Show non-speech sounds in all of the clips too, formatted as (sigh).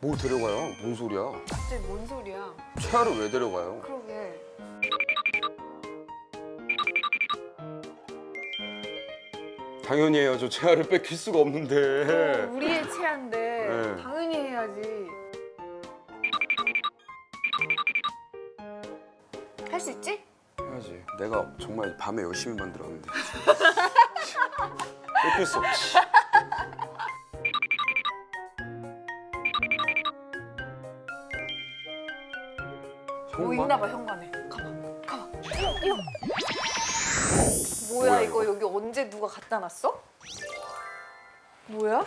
뭐 데려가요? 뭔 소리야? 갑자기 뭔 소리야? 최하를 왜 데려가요? 그러게. 당연히. 저 최하를 뺏길 수가 없는데. 어, 우리의 체한데 네. 당연히 해야지. 할 수 있지? 해야지. 내가 정말 밤에 열심히 만들었는데. (laughs) 뺏길 수 없지. 뭐 정말? 있나 봐 현관에. 가봐, 가봐. 이거, 이거. 뭐야 뭐야, 이거 이거? 여기 언제 누가 갖다 놨어? 뭐야?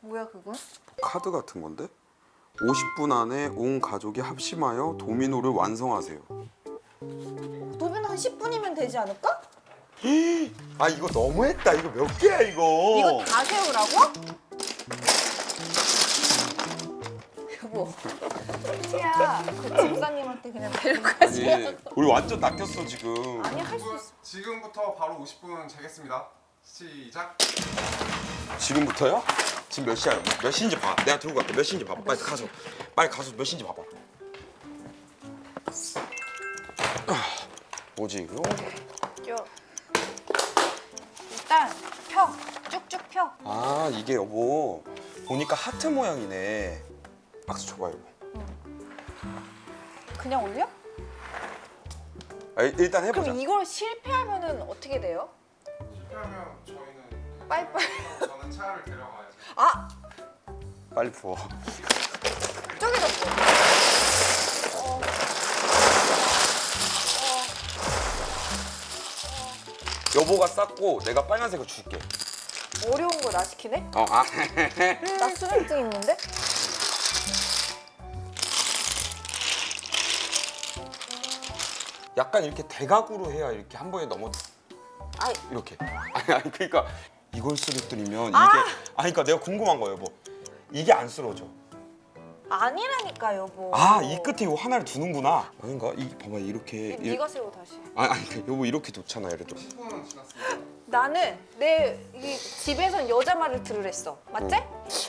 뭐야 그건? 카드 같은 건데? 50분 안에 온 가족이 합심하여 도미노를 완성하세요. 도면 한 10분이면 되지 않을까? 아 이거 너무했다. 이거 몇 개야 이거? 이거 다 세우라고? 여보. 티야, 그 집사님한테 그냥 데려가지. 아니, 우리 완전 낚였어 지금. 아니 할 수 있어. 지금부터 바로 50분 재겠습니다. 시작. 지금부터요? 지금 몇 시야? 몇 시인지 봐. 내가 들고 갈게. 몇 시인지 봐봐. 빨리 가서. 빨리 가서 몇 시인지 봐봐. 아, 뭐지 이거? 쭉. 일단 펴. 쭉쭉 펴. 아 이게 여보 보니까 하트 모양이네. 박수 줘봐 여보. 그냥 올려? 아, 일단 해보자. 그럼 이걸 실패하면은 어떻게 돼요? 실패하면 저희는 빠이빠이. 저는 차를 데려가야죠. 아, 빨리 부어. 저기 졌어. 여보가 쌌고 내가 빨간색을 줄게. 어려운 거 나 시키네? 어, 아. 나 수능증 있는데? 약간 이렇게 대각으로 해야 이렇게 한 번에 넘어 아이, 이렇게. (laughs) 아니 아니 그러니까 이걸 쓰러뜨리면 이게 아! 아니 그러니까 내가 궁금한 거예요, 여보. 이게 안 쓰러져. 아니라니까 여보. 아, 이 끝에 요 하나를 두는구나. 아닌가? 이 봐봐 이렇게. 이- 네가 세워 다시. 아니 아니 그 여보 이렇게 놓잖아 예를 들어. 10분은 지났습니다. 나는 내 이 집에선 여자 말을 들으랬어. 맞지?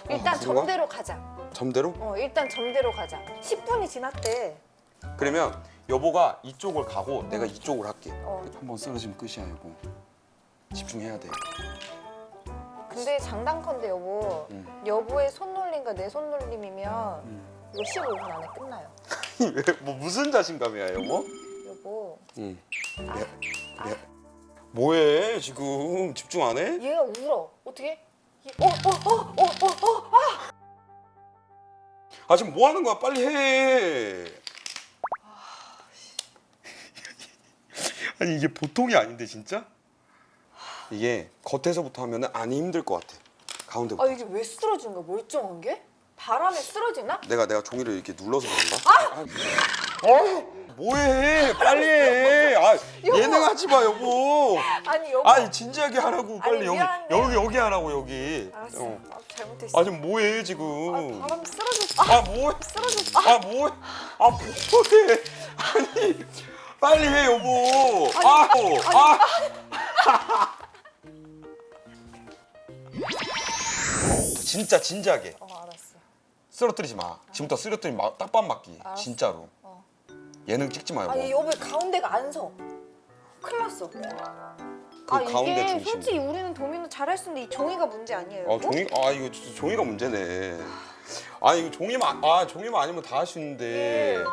일단 어, 그런가? 점대로 가자. 점대로? 어, 일단 점대로 가자. 10분이 지났대. 그러면 여보가 이쪽을 가고 내가 이쪽을 할게. 어. 한번 쓰러지면 끝이야 여보. 집중해야 돼. 근데 장단컨대 여보. 음. 여보의 손놀림과 내 손놀림이면 이거 15분 안에 끝나요. 뭐 무슨 자신감이야 여보? 여보. 응. 내, 내, 뭐해 지금 집중 안 해? 얘가 울어. 어떻게? 얘- 어, 어, 어, 어, 어, 어. 아 지금 뭐 하는 거야? 빨리 해. 아니 이게 보통이 아닌데 진짜? 이게 겉에서부터 하면은 안 힘들 것 같아. 가운데부터. 아 이게 왜 쓰러지는 거야 멀쩡한 게? 바람에 쓰러지나? 내가 내가 종이를 이렇게 눌러서 그런가? 아! 어? 뭐해? 빨리 해. 아, 예능하지 마 여보. 아니 여보 아니 진지하게 하라고 빨리 아니, 여기. 여기 여기 하라고 여기. 알았어 어. 아, 잘못했어 아 지금 뭐해 지금? 아, 바람 쓰러졌어 아 뭐해? 쓰러졌어 아 뭐해? 아 뭐해? 아니 빨리 해 여보. 아, 아. 진짜 진지하게 어 알았어 쓰러뜨리지 마. 지금부터 쓰러뜨리면 딱밤 맞기. 알았어. 진짜로. 어. 예능 찍지 마 여보. 아니 여보 가운데가 안 서 큰일 났어 그 아 가운데 이게 중심. 솔직히 우리는 도미노 잘할 수 있는데 이 종이가 문제 아니에요 아 여보? 종이 아 이거 진짜 종이가 문제네. 아 이거 종이만 아 종이만 아니면 다 할 수 있는데 예.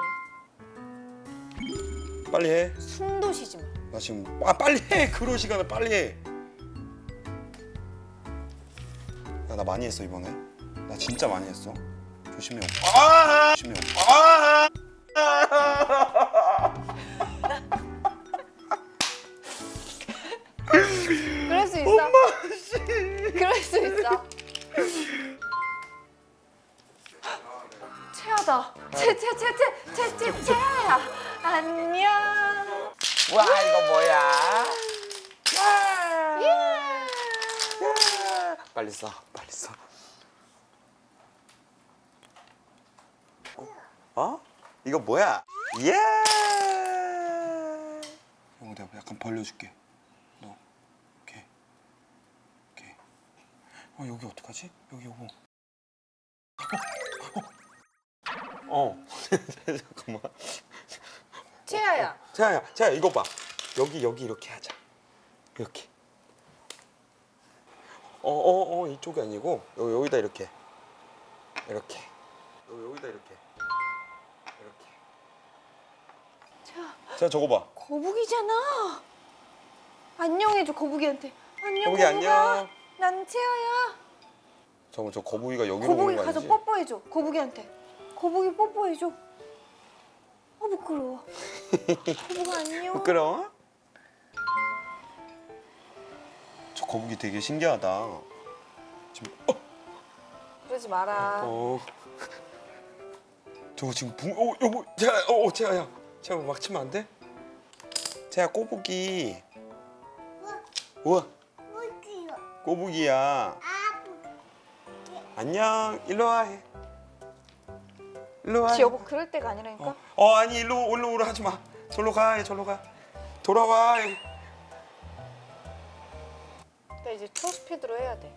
빨리 해. 숨도 쉬지 마 나 지금 아 빨리 해. 그런 시간을 빨리 해. 야 나 많이 했어 이번에. 나 진짜 많이 했어. 조심해. 아! 조심해. 아! 그럴 수 있어 그럴 수 있어 최하다 최 최 최 최 최 최 최하야 안녕 와 이거 뭐야? 예. 빨리 써. 빨리 써. 어? 이거 뭐야? 예! 이거 내가 약간 벌려줄게. 너, 오케이, 오케이. 어 여기 어떡하지? 여기 요거. 어. (laughs) 잠깐만. 최하야 자야, 자야 이거 봐. 여기 여기 이렇게 하자. 이렇게. 어, 어, 어 이쪽이 아니고 여기 여기다 이렇게. 이렇게. 여기 여기다 이렇게. 이렇게. 자 자, 저거 봐. 거북이잖아 안녕해줘 거북이한테 안녕 거북이. 안녕. 난 최하야 저거 저 거북이가 여기로 거북이 오는 거 가서 아니지? 뽀뽀해줘 거북이한테 거북이 뽀뽀해줘 아 부끄러워 거북아 안녕 부끄러워? 저 거북이 되게 신기하다. 지금 어, 그러지 마라 어. 저거 지금 붕, 어, 여보, 제가, 어, 제가 야, 제가 막 치면 안 돼? 제가 꼬부기. 우와. 꼬부기야. 안녕, 일로 와. 해. 일로 와. 지 여보 그럴 때가 아니라니까 어, 어, 아니 일로 일로 오라 하지 마. 절로 가, 절로 가. 돌아와. 나 이제 초스피드로 해야 돼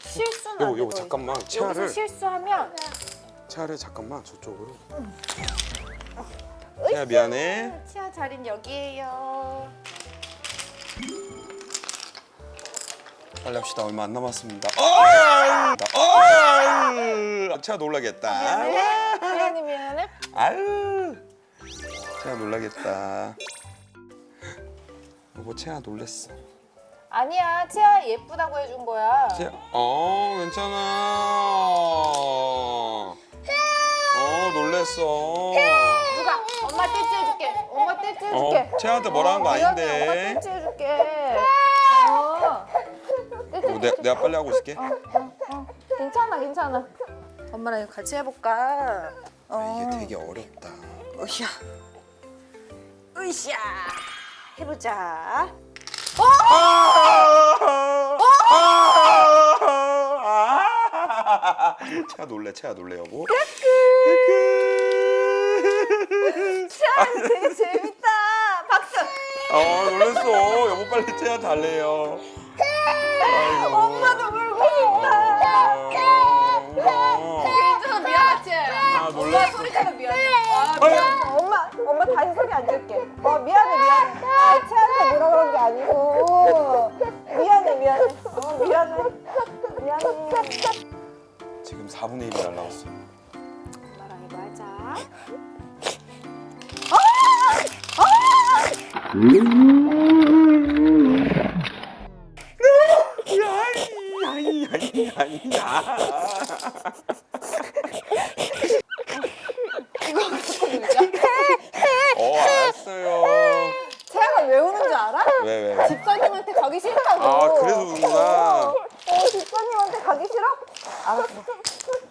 실수는 여보, 안 돼, 여보 너 잠깐만. 여기서 채아를, 실수하면 채아를 잠깐만 저쪽으로. 채아 미안해. 치아 자린 여기에요 빨리 합시다. 얼마 안 남았습니다. 어! 어! 채아 놀라겠다. 미안해 미안해 미안해 아유. 채아 놀라겠다. 여보 채아 놀랬어. 아니야 치아 예쁘다고 해준 거야 채아, 어 괜찮아. 어 놀랬어. 누가 엄마 떼찌 해줄게 엄마 떼찌 해줄게 어, 채아한테 뭐라 한 거 미안해, 아닌데. 엄마 떼찌 해줄게 어. 떼찌 여보, 내, 내가 빨리 하고 있을게. 어, 괜찮아 괜찮아 엄마랑 이거 같이 해볼까 어. 이게 되게 어렵다. 으쌰 으쌰 해보자 채아 놀래, 채아 놀래 여보. 치아 되게 재밌다 박수 어 놀랬어. 여보 빨리 채아 달래요. 엄마도 울고 싶다. 괜찮아 미안하지? 아 엄마 놀랬어. 소리 때문에 미안해. 아 미안 엄마 엄마 다시 소리 안 줄게. 어 미안해 미안해. 아 치아한테 뭐라 그런 게 아니고. 미안해 미안해. 어 미안해. 미안해. 지금 4분의 1이 날라왔어. 엄마랑 이거 하자. 아니 아니 아니야. 이거 갖고 놀자 어 알았어요. 왜 왜? 집사님한테 가기 싫다고. 아 그래서 그런구나. 어, 어, 집사님한테 가기 싫어? 알았어.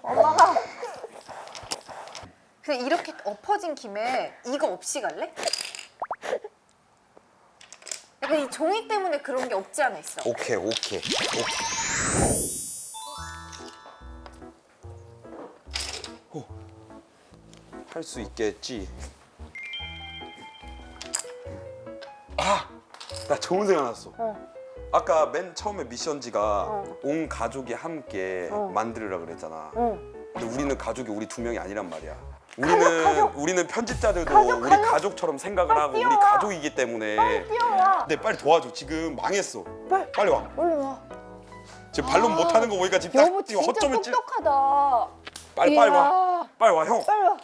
엄마가 근데 이렇게 엎어진 김에 이거 없이 갈래? 약간 이 종이 때문에 그런 게 없지 않아 있어. 오케이 오케이 오케이. 할 수 있겠지. 아, 나 좋은 생각 났어. 아까 맨 처음에 미션지가 온 가족이 함께 만들으라 그랬잖아. 근데 우리는 가족이 우리 두 명이 아니란 말이야. 우리는 우리는 편집자들도 우리 가족처럼 생각을 하고 우리 가족이기 때문에. 뛰어와. 근데 빨리 도와줘. 지금 망했어. 빨리 와. 얼른 와. 지금 발론 못하는 거 보니까 지금 여보 딱 지금 진짜 허점을 찔. 똑똑하다. 빨리 빨리 와. 이야. 빨리 와 형. 빨리 와.